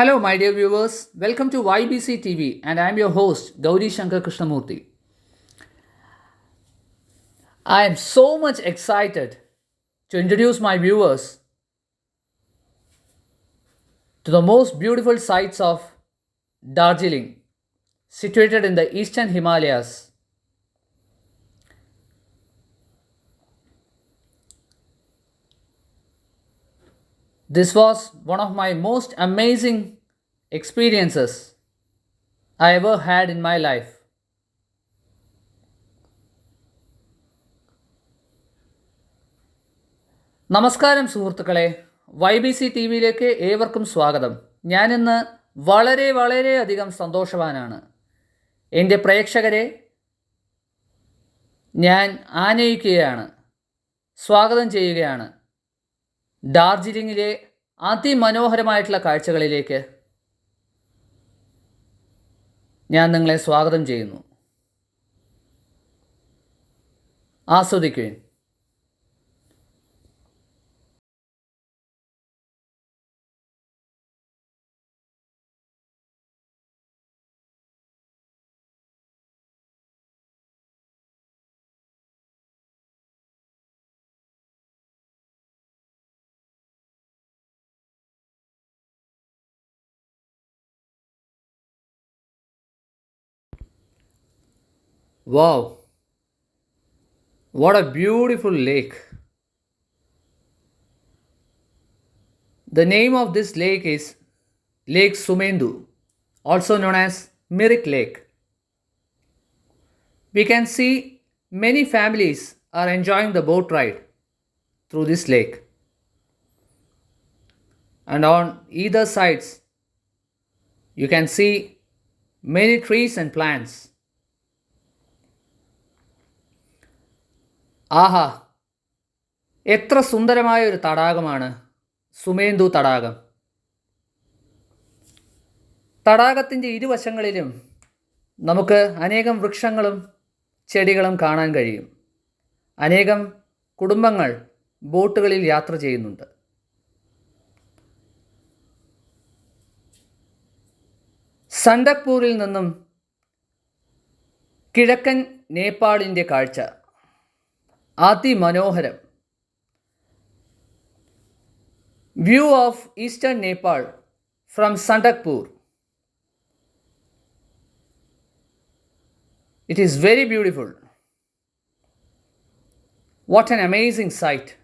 Hello, my dear viewers. Welcome to YBC TV, and I am your host, Gauri Shankar Krishnamurthy. I am so much excited to introduce my viewers to the most beautiful sights of Darjeeling, situated in the eastern Himalayas. This was one of my most amazing experiences I ever had in my life നമസ്കാരം സുഹൃത്തുക്കളെ. Y B C T വിയിലേക്ക് ഏവർക്കും സ്വാഗതം. ഞാനിന്ന് വളരെ വളരെയധികം സന്തോഷവാനാണ്. എന്റെ പ്രേക്ഷകരെ ഞാൻ ആനയിക്കുകയാണ്. സ്വാഗതം ചെയ്യുകയാണ്. ഡാർജിലിങ്ങിലെ അതിമനോഹരമായിട്ടുള്ള കാഴ്ചകളിലേക്ക് ഞാൻ നിങ്ങളെ സ്വാഗതം ചെയ്യുന്നു. ആസ്വദിക്കുവിൻ. Wow, what a beautiful lake. The name of this lake is Lake Sumendu, also known as Mirik Lake. We can see many families are enjoying the boat ride through this lake. And on either sides, you can see many trees and plants. ആഹാ എത്ര സുന്ദരമായ ഒരു തടാകമാണ്. സുമേന്ദു തടാകം. തടാകത്തിന്റെ ഇരുവശങ്ങളിലും നമുക്ക് അനേകം വൃക്ഷങ്ങളും ചെടികളും കാണാൻ കഴിയും. അനേകം കുടുംബങ്ങൾ ബോട്ടുകളിൽ യാത്ര ചെയ്യുന്നുണ്ട്. സണ്ടക്പൂരിൽ നിന്നും കിഴക്കൻ നേപ്പാളിന്റെ കാഴ്ച. അതിമനോഹരം. View of eastern Nepal from Sandakphu it is very beautiful what an amazing sight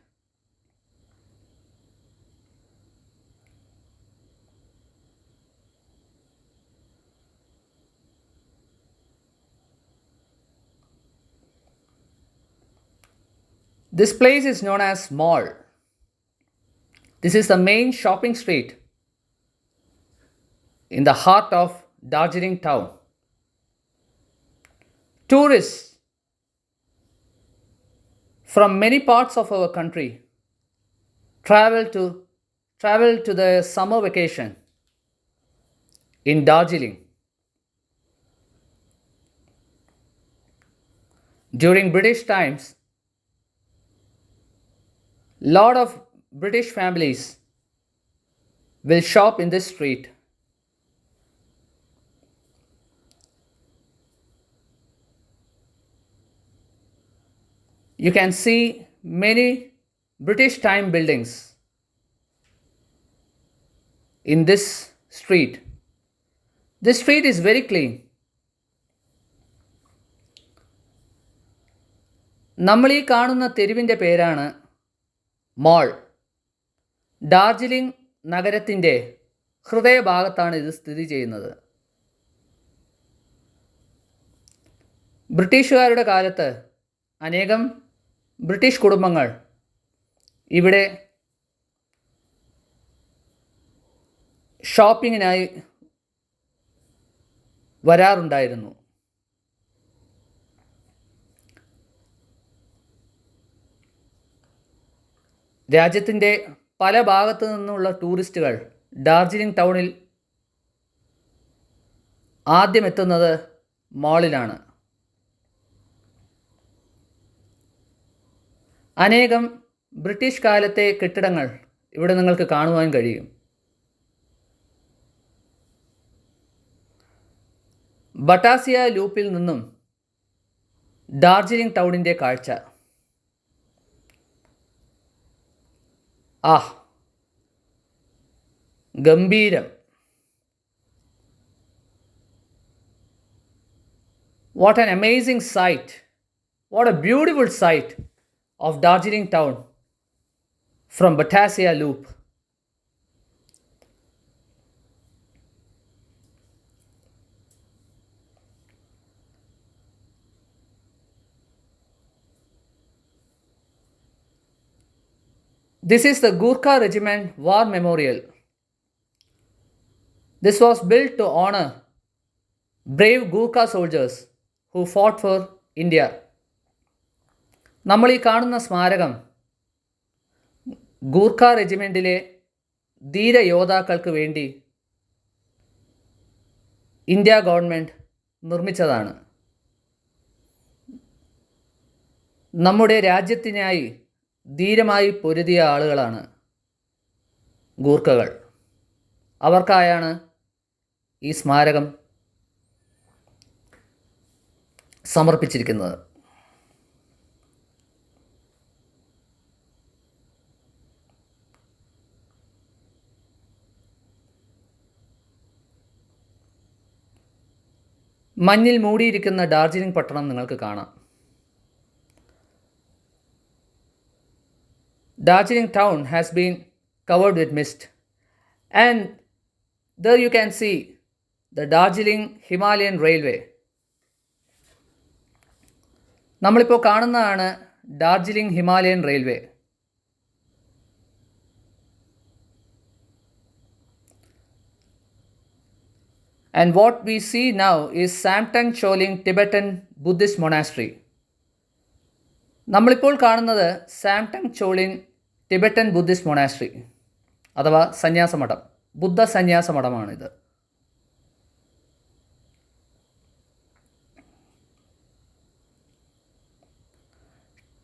This place is known as Mall. This is the main shopping street in the heart of Darjeeling town. Tourists from many parts of our country travel to travel to the summer vacation in Darjeeling. During British times, lot of british families will shop in this street you can see many british time buildings in this street this street is very clean നമ്മൾ ഈ കാണുന്ന തെരുവിന്റെ പേരാണ് മോൾ. ഡാർജിലിംഗ് നഗരത്തിന്റെ ഹൃദയഭാഗത്താണ് ഇത് സ്ഥിതി ചെയ്യുന്നത്. ബ്രിട്ടീഷുകാരുടെ കാലത്ത് അനേകം ബ്രിട്ടീഷ് കുടുംബങ്ങൾ ഇവിടെ ഷോപ്പിങ്ങിനായി വരാറുണ്ടായിരുന്നു. രാജ്യത്തിന്റെ പല ഭാഗത്തു നിന്നുള്ള ടൂറിസ്റ്റുകൾ ഡാർജിലിംഗ് ടൗണിൽ ആദ്യം എത്തുന്നത് മാളിലാണ്. അനേകം ബ്രിട്ടീഷ് കാലത്തെ കെട്ടിടങ്ങൾ ഇവിടെ നിങ്ങൾക്ക് കാണുവാൻ കഴിയും. ബട്ടാസിയ ലൂപ്പിൽ നിന്നും ഡാർജിലിംഗ് ടൗണിന്റെ കാഴ്ച. ആ. ഗംഭീരം. What an amazing sight what a beautiful sight of Darjeeling town from Batasia loop This is the Gurkha Regiment War Memorial. This was built to honor brave Gurkha soldiers who fought for India. നമ്മൾ ഈ കാണുന്ന സ്മാരകം ഗൂർഖ റെജിമെന്റിലെ ധീര യോദ്ധാക്കൾക്ക് വേണ്ടി India government നിർമ്മിച്ചതാണ് നമ്മുടെ രാജ്യത്തിനായി ധീരമായി പൊരുതിയ ആളുകളാണ് ഗൂർഖകൾ. അവർക്കായാണ് ഈ സ്മാരകം സമർപ്പിച്ചിരിക്കുന്നത്. മഞ്ഞിൽ മൂടിയിരിക്കുന്ന ഡാർജിലിംഗ് പട്ടണം നിങ്ങൾക്ക് കാണാം. Darjeeling town has been covered with mist. And there you can see the Darjeeling Himalayan Railway. നമ്മളിപ്പോൾ കാണുന്നതാണ് Darjeeling Himalayan railway and what we see now is Samten Choling Tibetan Buddhist monastery നമ്മളിപ്പോൾ കാണുന്നത് Samten Choling Tibetan Buddhist monastery അഥവാ സന്യാസമഠം ബുദ്ധ സന്യാസമഠമാണിത്.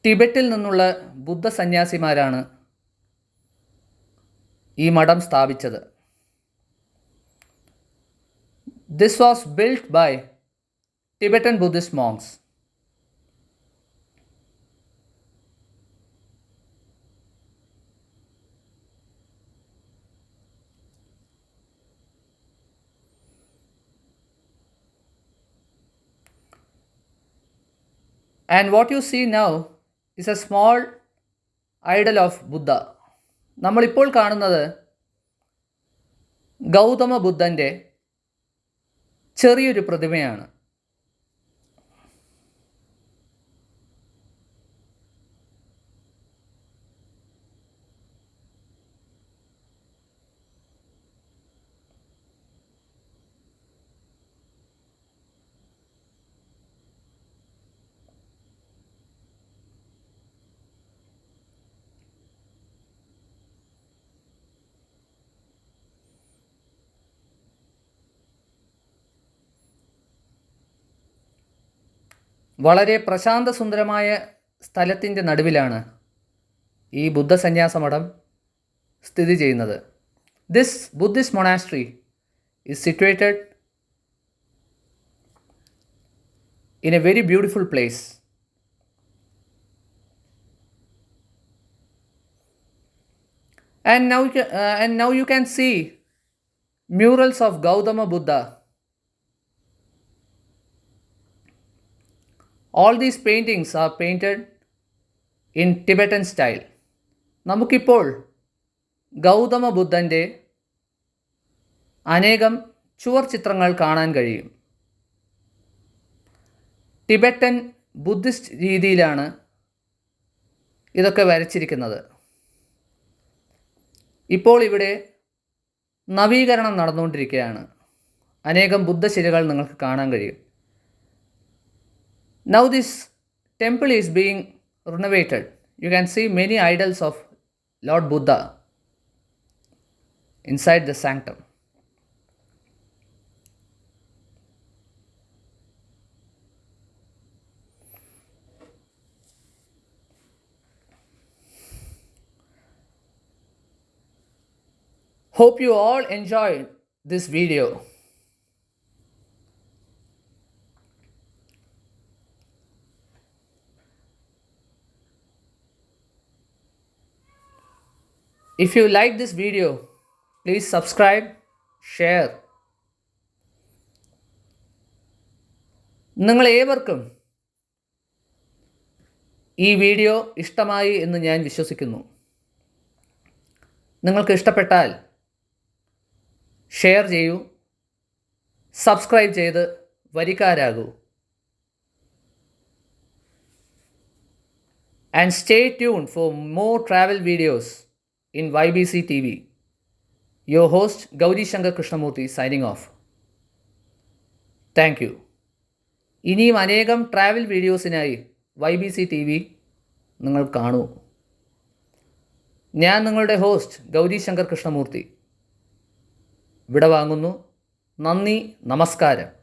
ടിബറ്റിൽ നിന്നുള്ള ബുദ്ധ സന്യാസിമാരാണ് ഈ മഠം സ്ഥാപിച്ചത്. This was build by Tibetan Buddhist monks and what you see now is a small idol of Buddha നമ്മളിപ്പോൾ കാണുന്നത് ഗൗതമ ബുദ്ധന്റെ ചെറിയൊരു പ്രതിമയാണ്. വളരെ പ്രശാന്ത സുന്ദരമായ സ്ഥലത്തിന്റെ നടുവിലാണ് ഈ ബുദ്ധസന്യാസ മഠം സ്ഥിതി ചെയ്യുന്നത്. This Buddhist monastery is situated in a very beautiful place and now and now you can see murals of Gautama murals of these paintings are painted in Tibetan style. നമുക്കിപ്പോൾ ഗൗതമ ബുദ്ധന്റെ അനേകം ചുവർ ചിത്രങ്ങൾ കാണാൻ കഴിയും. ടിബറ്റൻ ബുദ്ധിസ്റ്റ് രീതിയിലാണ് ഇതൊക്കെ വരച്ചിരിക്കുന്നത്. ഇപ്പോൾ ഇവിടെ നവീകരണം നടന്നുകൊണ്ടിരിക്കുകയാണ്. അനേകം ബുദ്ധശിലകൾ നിങ്ങൾക്ക് കാണാൻ കഴിയും. Now this temple is being renovated. You can see many idols of Lord Buddha inside the sanctum. Hope you all enjoyed this video. If you like this video, please subscribe, share. നിങ്ങൾ ഏവർക്കും ഈ video ഇഷ്ടമായി എന്ന് ഞാൻ വിശ്വസിക്കുന്നു. നിങ്ങൾക്ക് ഇഷ്ടപ്പെട്ടാൽ share ചെയ്യൂ സബ്സ്ക്രൈബ് ചെയ്ത് വരിക്കാരാകൂ. And stay tune for more travel videos C T V. Your host Gauri Shankar Krishnamurthy signing off thank you ഇനിയും അനേകം travel വീഡിയോസിനായി Y B C T V നിങ്ങൾ കാണൂ. ഞാൻ നിങ്ങളുടെ ഹോസ്റ്റ് ഗൗരി ശങ്കർ കൃഷ്ണമൂർത്തി. വിട വാങ്ങുന്നു നന്ദി നമസ്കാരം.